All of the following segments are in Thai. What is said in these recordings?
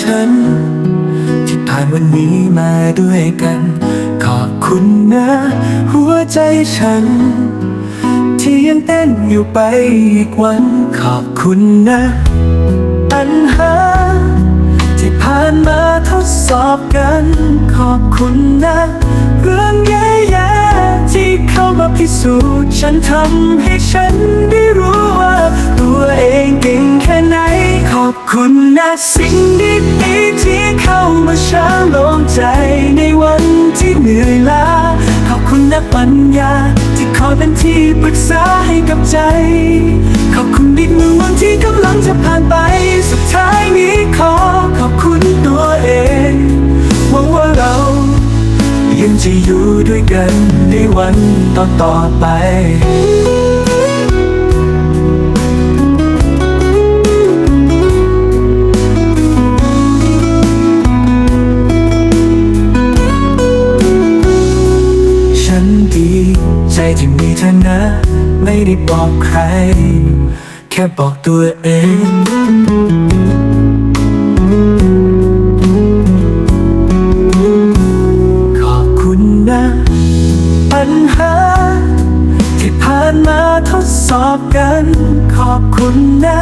ฉัน ที่ผ่านวันนี้มาด้วยกัน ขอบคุณนะ หัวใจฉัน ที่ยังเต้นอยู่ไปอีกวัน ขอบคุณนะตันหา ที่ผ่านมาทดสอบกัน ขอบคุณนะ เรื่องแย่ๆที่เข้ามาพิสูจน์ฉันทำให้ฉันได้รู้ว่าตัวเองเก่งแค่ไหนขอบคุณนะสิ่ง ช้าลงใจในวันที่เหนื่อยล้า ขอบคุณนะปัญญา ที่คอยเป็นที่ปรึกษาให้กับใจ ขอบคุณอีกหนึ่งวันที่กำลังจะผ่านไป สุดท้ายนี้ขอขอบคุณตัวเองหวังว่าเรา ยังจะอยู่ด้วยกันในวันต่อๆไป ไม่ได้บอกใคร แค่บอกตัวเองขอบคุณนะ ปัญหา ที่ผ่านมาทดสอบกัน ขอบคุณนะ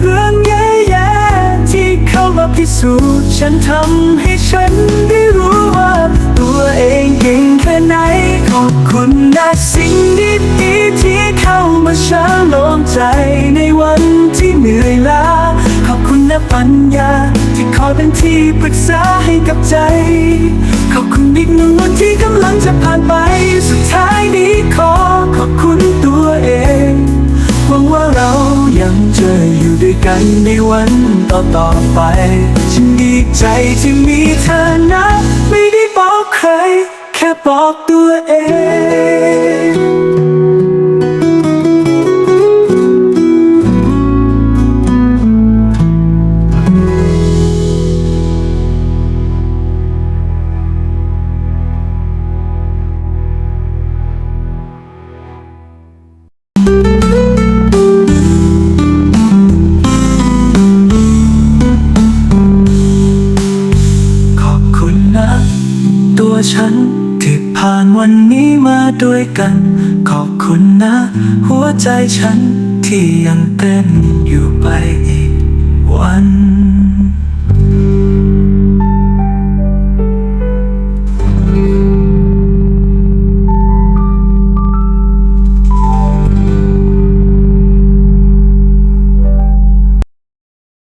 เรื่องแย่ๆที่เข้ามาพิสูจน์ฉันทำให้ฉันได้รู้ว่า ตัวเองเก่งแค่ไหนขอบคุณนะสิ่งดีๆที่ เข้ามาช้าลงใจในวันที่เหนื่อยล้าขอบคุณนะปัญญา ที่คอยเป็นที่ปรึกษาให้กับใจ ขอบคุณอีกหนึ่งวันที่กำลังจะผ่านไป สุดท้ายนี้ขอขอบคุณตัวเองหวังว่าเรายังเจะอยู่ด้วยกันในวันต่อต่อๆไป ฉันดีใจที่มีเธอนะ ไม่ได้บอกใคร แค่บอกตัวเอง ตัวฉัน ที่ผ่านวันนี้มาด้วยกัน ขอบคุณนะ หัวใจฉันที่ยังเต้นอยู่ไปอีกวัน